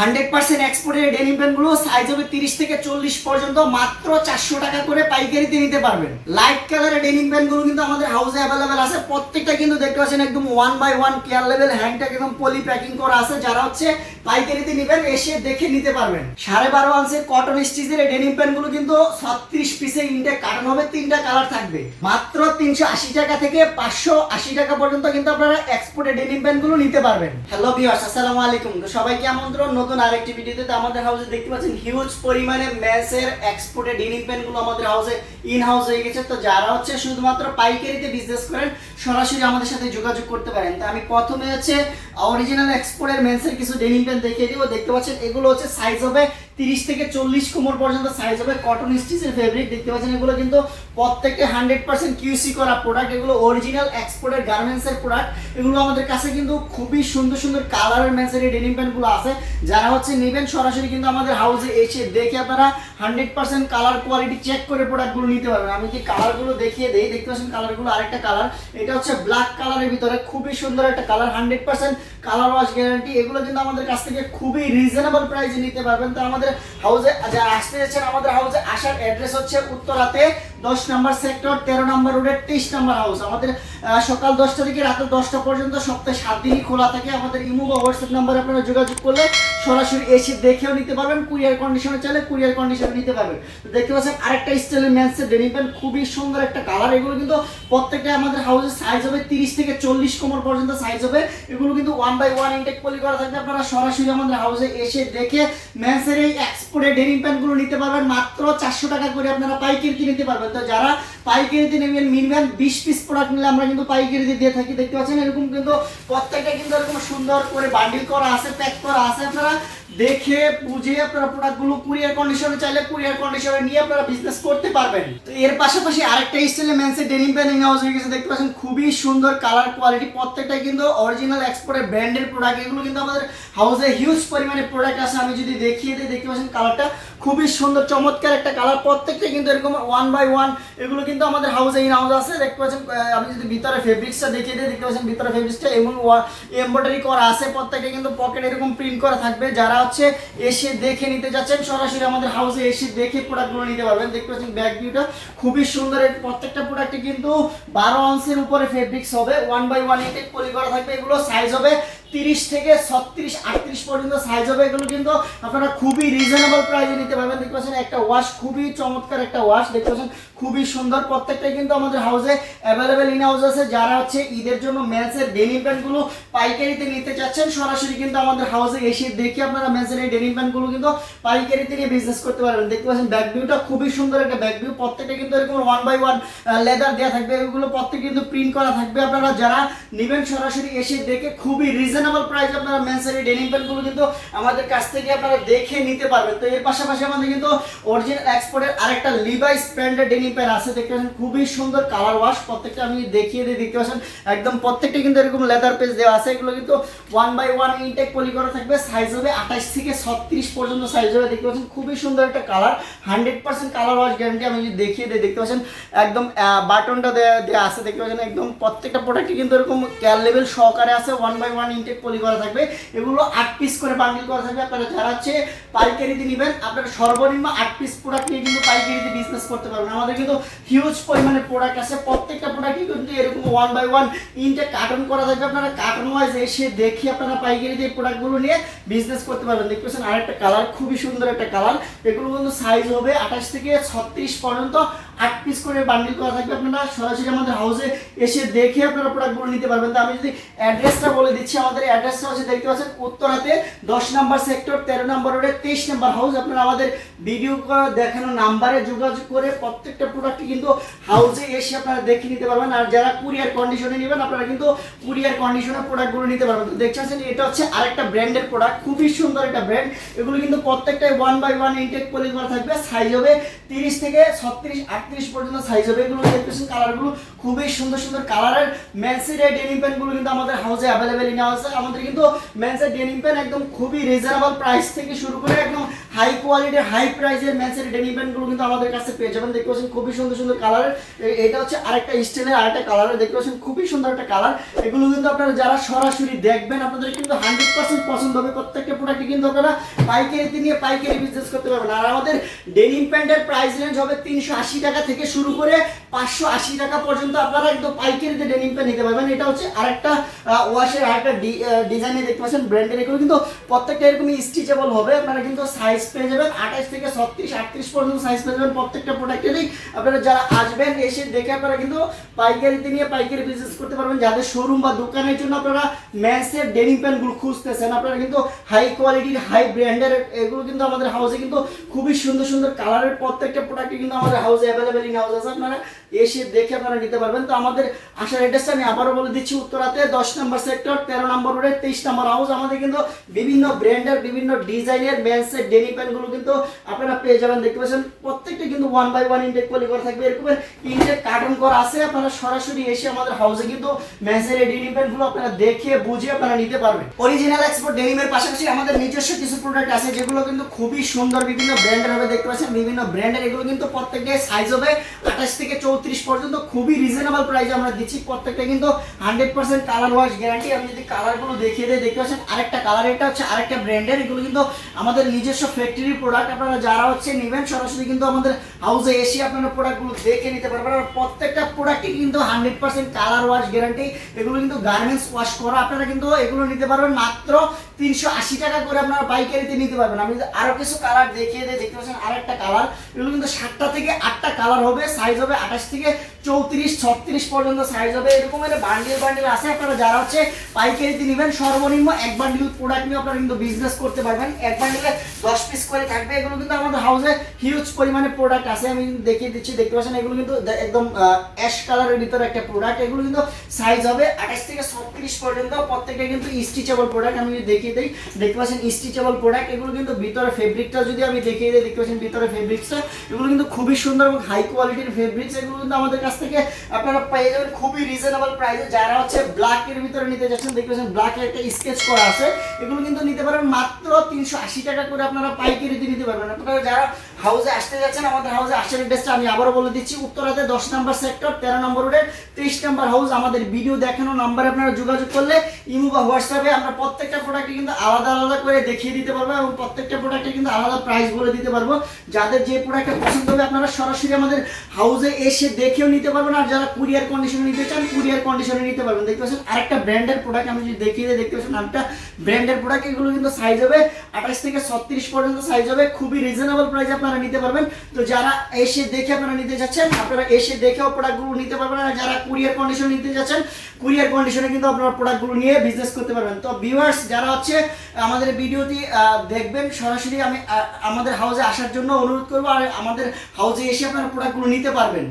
Hundred percent এক্সপোর্টের denim প্যান্টগুলো size হবে তিরিশ থেকে চল্লিশ পর্যন্ত মাত্র চারশো টাকা করে পাইকারিতে নিতে পারবেন। লাইট কালারের ডেনিম প্যান্টগুলো কিন্তু আমাদের হাউসে অ্যাভেলেবেল আছে। প্রত্যেকটা কিন্তু দেখতে পাচ্ছেন একদম one by one care level হ্যান্ডটা একদম পলি প্যাকিং করা আছে। যারা হচ্ছে পাইকারিতে নেবেন, এসে দেখে নিতে পারবেন। সাড়ে বারো আনসের কটন স্টিচের ডেনিম প্যান্টগুলো কিন্তু ছত্রিশ পিসে ইনটেক কাটানো হবে, তিনটা কালার থাকবে। মাত্র তিনশো আশি টাকা থেকে পাঁচশো আশি টাকা পর্যন্ত কিন্তু আপনারা এক্সপোর্টের ডেনিম প্যান্টগুলো নিতে পারবেন। হ্যালো ভিউয়ার্স আসসালামু আলাইকুম। সবাইকে আমন্ত্রণ, নতুন আরেকটি ভিডিওতে আমাদের হাউসে দেখতে পাচ্ছেন হিউজ পরিমাণে ম্যাসের এক্সপোর্টে ডেনিম প্যানগুলো আমাদের হাউসে ইন হাউস হয়ে গেছে। তো যারা হচ্ছে শুধুমাত্র পাইকারিতে বিজনেস করেন, সরাসরি আমাদের সাথে যোগাযোগ করতে পারেন। তো আমি প্রথমে হচ্ছে অরিজিনাল এক্সপোর্টের মেসের কিছু ডেনি প্যান দেখিয়ে দিব। দেখতে পাচ্ছেন এগুলো হচ্ছে সাইজ হবে তিরিশ থেকে চল্লিশ কোমর পর্যন্ত সাইজ হবে। কটন স্টিচের ফেব্রিক দেখতে পাচ্ছেন, এগুলো কিন্তু প্রত্যেকটা হান্ড্রেড পার্সেন্ট কিউসি করা প্রোডাক্ট এগুলো অরিজিনাল এক্সপোর্টের গার্মেন্টসের প্রোডাক্ট এগুলো আমাদের কাছে কিন্তু খুবই সুন্দর সুন্দর কালারের মেন্সের এই ডেনিম প্যান্টগুলো আছে। যারা হচ্ছে নেবেন সরাসরি কিন্তু আমাদের হাউসে এসে দেখে আপনারা hundred percent colour quality check করে প্রোডাক্টগুলো নিতে পারবেন। আমি কি কালারগুলো দেখিয়ে দিই? দেখতে পাচ্ছেন কালারগুলো আরেকটা কালার এটা হচ্ছে ব্ল্যাক কালারের ভিতরে খুবই সুন্দর একটা colour hundred percent colour wash guarantee এগুলো কিন্তু আমাদের কাছ থেকে খুবই রিজনেবল প্রাইসে নিতে পারবেন। তো আমাদের হাউসে যারা আসতে যাচ্ছেন আমাদের হাউসে আসার অ্যাড্রেস হচ্ছে উত্তরাতে দশ নম্বর সেক্টর তেরো নম্বর রোডের তেইশ নম্বর হাউস আমাদের সকাল দশটা থেকে রাত দশটা পর্যন্ত সপ্তাহে সাত দিনই খোলা থাকে। আমাদের ইমো বা হোয়াটসঅ্যাপ নাম্বারে আপনারা যোগাযোগ করলে সরাসরি এসে দেখেও নিতে পারবেন। কুরিয়ার কন্ডিশনে চাইলে কুরিয়ার কন্ডিশনে নিতে পারবেন। দেখতে পাচ্ছেন, আরেকটা স্টাইলের ম্যান্সের ডেনিম প্যান্ট খুবই সুন্দর একটা কালার এগুলো কিন্তু প্রত্যেকটা আমাদের হাউসের সাইজ হবে তিরিশ থেকে চল্লিশ কোমর পর্যন্ত সাইজ হবে। এগুলো কিন্তু one by one intact poly করা থাকবে। আপনারা সরাসরি আমাদের হাউসে এসে দেখে ম্যান্সের এই এক্সপোর্টের ডেনিম প্যান্টগুলো নিতে পারবেন, মাত্র চারশো টাকা করে আপনারা পাইকারিতে নিতে পারবেন। তো যারা পাইকারিতে নেবেন মিনিমাম বিশ পিস প্রোডাক্ট নিলে আমরা কিন্তু পাইকারিতে দিয়ে থাকি। দেখতে পাচ্ছেন, এরকম কিন্তু প্রত্যেকটা কিন্তু এরকম সুন্দর করে বান্ডিল করা আছে প্যাক করা আছে আপনারা। দেখে, বুঝে আপনারা প্রোডাক্টগুলো কুরিয়ার কন্ডিশনে চাইলে কুরিয়ার কন্ডিশনে নিয়ে আপনারা বিজনেস করতে পারবেন। তো এর পাশাপাশি আরেকটা স্টাইলে মেন্সের ডেনিম প্যান্ট ইন হয়ে গেছে, দেখতে পাচ্ছেন, খুবই সুন্দর কালার কোয়ালিটি প্রত্যেকটাই কিন্তু অরিজিনাল এক্সপোর্টের ব্র্যান্ডের প্রোডাক্ট এগুলো কিন্তু আমাদের হাউসে হিউজ পরিমাণে প্রোডাক্ট আছে। আমি যদি দেখিয়ে দিই, দেখতে পাচ্ছেন কালারটা খুবই সুন্দর, চমৎকার একটা কালার প্রত্যেকটা কিন্তু এরকম ওয়ান বাই ওয়ান এগুলো কিন্তু আমাদের হাউসে ইন হাউস আছে। দেখতে পাচ্ছেন আমি যদি ভিতরে ফেব্রিক্সটা দেখিয়ে দিই, দেখতে পাচ্ছেন ভিতরে ফেব্রিক্সটা এমন এমব্রয়ডারি করা আছে। প্রত্যেকটা কিন্তু পকেট এরকম প্রিন্ট করা থাকবে। যারা হচ্ছে এসে দেখে নিতে যাচ্ছেন। সরাসরি আমাদের হাউসে এসে দেখে প্রোডাক্টগুলো নিতে পারবেন। দেখতে পাচ্ছেন ব্যাক ভিউটা খুবই সুন্দর এর প্রত্যেকটা প্রোডাক্টে কিন্তু বারো আউন্সের উপরে ফেব্রিক্স হবে। ওয়ান বাই ওয়ান এটে পলি করা থাকবে, এগুলো সাইজ হবে তিরিশ থেকে ছত্রিশ, আটত্রিশ পর্যন্ত সাইজ হবে এগুলো কিন্তু আপনারা খুবই রিজনেবল প্রাইসে নিতে পারবেন। দেখতে পাচ্ছেন একটা ওয়াশ খুবই চমৎকার একটা ওয়াশ দেখতে পাচ্ছেন খুবই সুন্দর। প্রত্যেকটাই কিন্তু আমাদের হাউসে অ্যাভেলেবেল ইন হাউস আছে। যারা হচ্ছে ঈদের জন্য ম্যাচের ডেনিম প্যান্টগুলো পাইকারিতে নিতে চাচ্ছেন, সরাসরি কিন্তু আমাদের হাউসে এসে দেখে আপনারা ম্যাচের এই ডেনিম প্যান্টগুলো কিন্তু পাইকারিতে নিয়ে বিজনেস করতে পারবেন। দেখতে পাচ্ছেন ব্যাক ভিউটা খুবই সুন্দর একটা ব্যাক ভিউ প্রত্যেকটা কিন্তু এরকম ওয়ান বাই ওয়ান লেদার দেওয়া থাকবে। এগুলো প্রত্যেক কিন্তু প্রিন্ট করা থাকবে। আপনারা যারা নেবেন সরাসরি এসে দেখে খুবই রিজনেবল প্রাইস আপনারা মেন্সের ডেনিম প্যান্টগুলো কিন্তু আমাদের কাছ থেকে আপনারা দেখে নিতে পারবেন। তো এর পাশাপাশি আমাদের কিন্তু অরিজিনাল এক্সপোর্টের আরেকটা লিভাইস ব্র্যান্ডের ডেনিম প্যান্ট আছে। দেখতে পাচ্ছেন, খুবই সুন্দর কালার ওয়াশ প্রত্যেকটা আমি দেখিয়ে দিয়ে দেখতে পাচ্ছেন, একদম প্রত্যেকটা কিন্তু এরকম লেদার পেজ দেওয়া আছে। এগুলো কিন্তু one by one intact poly করা থাকবে। সাইজ হবে আঠাশ থেকে ছত্রিশ পর্যন্ত সাইজ হবে। দেখতে পাচ্ছেন, খুবই সুন্দর একটা colour hundred percent colour wash guarantee আমি দেখিয়ে দিই, দেখতে পাচ্ছেন, একদম বাটনটা দেওয়া আছে। দেখতে পাচ্ছেন, একদম প্রত্যেকটা প্রোডাক্টে কিন্তু এরকম কেয়ার লেভেল সহকারে আছে। One by one intact poly করা থাকবে, এগুলো আট পিস করে বান্ডিল করা থাকবে। আপনারা যারা হচ্ছে পাইকারিতে নেবেন, আপনারা সর্বনিম্ন আট পিস প্রোডাক্ট নিয়ে কিন্তু পাইকারিতে বিজনেস করতে পারবেন। আমাদের কিন্তু হিউজ পরিমাণে প্রোডাক্ট আছে। প্রত্যেকটা প্রোডাক্টই কিন্তু এরকম one by one intact carton করা থাকবে। আপনারা কার্টন ওয়াইজ এসে দেখে আপনারা পাইকারিতে এই প্রোডাক্টগুলো নিয়ে বিজনেস করতে পারবেন। দেখতে পাচ্ছেন, আরেকটা কালার খুবই সুন্দর একটা কালার এগুলো কিন্তু সাইজ হবে আঠাশ থেকে ছত্রিশ পর্যন্ত। আট পিস করে বান্ডিল করা থাকবে আপনারা। সরাসরি আমাদের হাউসে এসে দেখে আপনারা প্রোডাক্টগুলো নিতে পারবেন। তো আমি যদি অ্যাড্রেসটা বলে দিচ্ছি, আমাদের অ্যাড্রেসটা হচ্ছে দেখতে পাচ্ছেন উত্তরাতে দশ নম্বর সেক্টর তেরো নম্বর রোডে তেইশ নম্বর হাউস আপনারা আমাদের ভিডিও দেখানো নাম্বারে যোগাযোগ করে প্রত্যেকটা প্রোডাক্ট কিন্তু হাউসে এসে আপনারা দেখে নিতে পারবেন। আর যারা কুরিয়ার কন্ডিশনে নেবেন, আপনারা কিন্তু কুরিয়ার কন্ডিশনে প্রোডাক্টগুলো নিতে পারবেন। তো দেখতে পাচ্ছেন, এটা হচ্ছে আরেকটা ব্র্যান্ডের প্রোডাক্ট খুবই সুন্দর একটা ব্র্যান্ড এগুলো কিন্তু প্রত্যেকটাই one by one intact poly করা থাকবে। সাইজ হবে তিরিশ থেকে ছত্রিশ আটত্রিশ পর্যন্ত সাইজ হবে। এগুলো দেখতেছেন কালারগুলো খুবই সুন্দর সুন্দর কালারের ম্যান্সের ডেনিম প্যান্টগুলো কিন্তু আমাদের হাউসে অ্যাভেলেবেল নেওয়া আছে। আমাদের কিন্তু ম্যান্সের ডেনিম প্যান্ট একদম খুবই রিজনেবল প্রাইস থেকে শুরু করে একদম হাই কোয়ালিটির হাই প্রাইসের ম্যাচের ডেনিম প্যান্টগুলো কিন্তু আমাদের কাছে পেয়ে যাবেন। দেখতে পাচ্ছেন খুবই সুন্দর সুন্দর কালারের এটা হচ্ছে আরেকটা স্টাইলের আরেকটা কালারের দেখতে পাচ্ছেন খুবই সুন্দর একটা কালার এগুলো কিন্তু আপনারা যারা সরাসরি দেখবেন, আপনাদের কিন্তু হান্ড্রেড পার্সেন্ট পছন্দ হবে। প্রত্যেকটা প্রোডাক্টই কিন্তু আপনারা পাইকারিতে নিয়ে পাইকারি বিজনেস করতে পারবেন। আর আমাদের ডেনিম প্যান্টের প্রাইস রেঞ্জ হবে তিনশো আশি টাকা থেকে শুরু করে পাঁচশো আশি টাকা পর্যন্ত আপনারা একদম পাইকারিতে ডেনিম প্যান্ট নিতে পারবেন। এটা হচ্ছে আরেকটা ওয়াশের আরেকটা ডিজাইনে দেখতে পাচ্ছেন ব্র্যান্ডের এগুলো। কিন্তু প্রত্যেকটা এরকমই স্টিচেবল হবে। আপনারা কিন্তু সাইজ পেয়ে যাবেন। আঠাশ থেকে ছত্রিশ, আটত্রিশ পর্যন্ত সাইজ পেয়ে যাবেন প্রত্যেকটা প্রোডাক্টেরই আপনারা যারা আসবেন, এসে দেখে আপনারা কিন্তু পাইকারিতে নিয়ে পাইকারি বিজনেস করতে পারবেন। যাদের শোরুম বা দোকানের জন্য আপনারা ম্যান্সের ডেনিম প্যান্টগুলো খুঁজতেছেন, আপনারা কিন্তু হাই কোয়ালিটির হাই ব্র্যান্ডের এগুলো কিন্তু আমাদের হাউসে কিন্তু খুবই সুন্দর সুন্দর কালারের প্রত্যেকটা প্রোডাক্ট কিন্তু আমাদের হাউসে অ্যাভেলেবেল ইন হাউস আছে। আপনারা এসে দেখে আপনারা নিতে পারবেন। তো আমাদের আসার অ্যাড্রেসটা আমি আবারও বলে দিচ্ছি। উত্তরাতে দশ নম্বর সেক্টর তেরো নম্বর রোডের তেইশ নম্বর হাউস আমাদের কিন্তু বিভিন্ন ব্র্যান্ডের বিভিন্ন ডিজাইনের মেন্সের ডেনি প্যান্টগুলো কিন্তু আপনারা পেয়ে যাবেন, দেখতে পাচ্ছেন? প্রত্যেকটা কিন্তু one by one intact poly করা থাকবে। এরকমের ইনটেক কার্টন করা আছে, আপনারা সরাসরি এসে আমাদের হাউসে কিন্তু মেন্সের এই ডেনি প্যান্টগুলো আপনারা দেখে, বুঝে আপনারা নিতে পারবেন। অরিজিনাল এক্সপোর্ট ডেনিমের পাশাপাশি আমাদের নিজস্ব কিছু প্রোডাক্ট আছে, যেগুলো কিন্তু খুবই সুন্দর বিভিন্ন ব্র্যান্ডের হবে, দেখতে পাচ্ছেন? বিভিন্ন ব্র্যান্ডের এগুলো কিন্তু প্রত্যেকটা সাইজ হবে আঠাশ থেকে চৌত্রিশ পর্যন্ত, খুবই রিজনেবল প্রাইসে আমরা দিচ্ছি। প্রত্যেকটা কিন্তু hundred percent colour wash guarantee আমি যদি কালারগুলো দেখিয়ে দিই, দেখতে পাচ্ছেন? আরেকটা কালার এটা হচ্ছে আরেকটা ব্র্যান্ডের এগুলো কিন্তু আমাদের নিজস্ব ফ্যাক্টরি প্রোডাক্ট আপনারা যারা হচ্ছে নেবেন সরাসরি কিন্তু আমাদের হাউসে এসে আপনারা প্রোডাক্টগুলো দেখে নিতে পারবেন আর প্রত্যেকটা প্রোডাক্টই কিন্তু hundred percent colour wash guarantee এগুলো কিন্তু গার্মেন্টস ওয়াশ করা, আপনারা কিন্তু এগুলো নিতে পারবেন মাত্র তিনশো আশি টাকা করে আপনারা পাইকারিতে নিতে পারবেন। আমি যদি আরও কিছু কালার দেখিয়ে দিই, দেখতে পাচ্ছেন আরেকটা কালার এগুলো কিন্তু সাতটা থেকে আটটা কালার হবে সাইজ হবে আঠাশ থেকে চৌত্রিশ, ছত্রিশ পর্যন্ত সাইজ হবে। এরকম একটা বান্ডিল বান্ডিল আছে, আপনারা যারা হচ্ছে পাইকারিতে নেবেন, সর্বনিম্ন এক বান্ডিল প্রোডাক্ট নিয়ে আপনারা কিন্তু বিজনেস করতে পারবেন। এক বান্ডিলে দশ পিস করে থাকবে। এগুলো কিন্তু আমাদের হাউসে হিউজ পরিমাণে প্রোডাক্ট আছে আমি দেখিয়ে দিচ্ছি, দেখতে পাচ্ছেন, এগুলো কিন্তু একদম অ্যাশ কালারের ভিতরে একটা প্রোডাক্ট এগুলো কিন্তু সাইজ হবে আঠাশ থেকে ছত্রিশ পর্যন্ত, প্রত্যেকটা কিন্তু স্টিচেবল প্রোডাক্ট আমি দেখিয়ে দিই। দেখতে পাচ্ছেন স্টিচেবল প্রোডাক্ট এগুলো কিন্তু ভিতরে ফেব্রিকটা যদি আমি দেখিয়ে দিই, দেখতে পাচ্ছেন ভিতরে ফেব্রিক্সটা এগুলো কিন্তু খুবই সুন্দর এবং হাই কোয়ালিটির ফেব্রিক্স এগুলো কিন্তু আমাদের কাছ থেকে আপনারা পেয়ে যাবেন খুবই রিজনেবল প্রাইসে যারা হচ্ছে ব্ল্যাকের ভিতরে নিতে যাচ্ছেন, দেখতে পাচ্ছেন ব্ল্যাকের একটা স্কেচ করা আছে। এগুলো কিন্তু নিতে পারবেন মাত্র তিনশো আশি টাকা করে আপনারা পাইকারিতে নিতে পারবেন। আপনারা যারা হাউসে আসতে যাচ্ছেন, আমাদের হাউসে আসার অ্যাড্রেসটা আমি আবারও বলে দিচ্ছি। উত্তরাতে দশ নম্বর সেক্টর তেরো নম্বর রোডের তেইশ নম্বর হাউস আমাদের ভিডিও দেখানো নাম্বারে আপনারা যোগাযোগ করলে ইমো বা হোয়াটসঅ্যাপে আমরা প্রত্যেকটা প্রোডাক্টে কিন্তু আলাদা আলাদা করে দেখিয়ে দিতে পারব এবং প্রত্যেকটা প্রোডাক্টে কিন্তু আলাদা প্রাইস বলে দিতে পারব। যাদের যে প্রোডাক্টটা পছন্দ হবে আপনারা সরাসরি আমাদের হাউসে এসে দেখেও নিতে পারবেন আর যারা কুরিয়ার কন্ডিশনে নিতে চান কুরিয়ার কন্ডিশনে নিতে পারবেন। দেখতে পাচ্ছেন আরেকটা ব্র্যান্ডের প্রোডাক্ট আমি যদি দেখিয়ে দিই, দেখতে পাচ্ছেন আরেকটা ব্র্যান্ডের প্রোডাক্ট এগুলো কিন্তু সাইজ হবে আঠাশ থেকে ছত্রিশ পর্যন্ত সাইজ হবে। খুবই রিজনেবল প্রাইসে আপনারা নিতে পারবেন। তো যারা এসে দেখে আপনারা নিতে যাচ্ছেন, আপনারা এসে দেখেও প্রোডাক্টগুলো নিতে পারবেন আর যারা কুরিয়ার কন্ডিশন নিতে যাচ্ছেন কুরিয়ার কন্ডিশনে কিন্তু আপনারা প্রোডাক্টগুলো নিয়ে বিজনেস করতে পারবেন। তো ভিউয়ার্স যারা হচ্ছে, আমাদের ভিডিওটি দেখবেন, সরাসরি আমি আমাদের হাউজে আসার জন্য অনুরোধ করব, আর আমাদের হাউজে এসে আপনারা প্রোডাক্টগুলো নিতে পারবেন।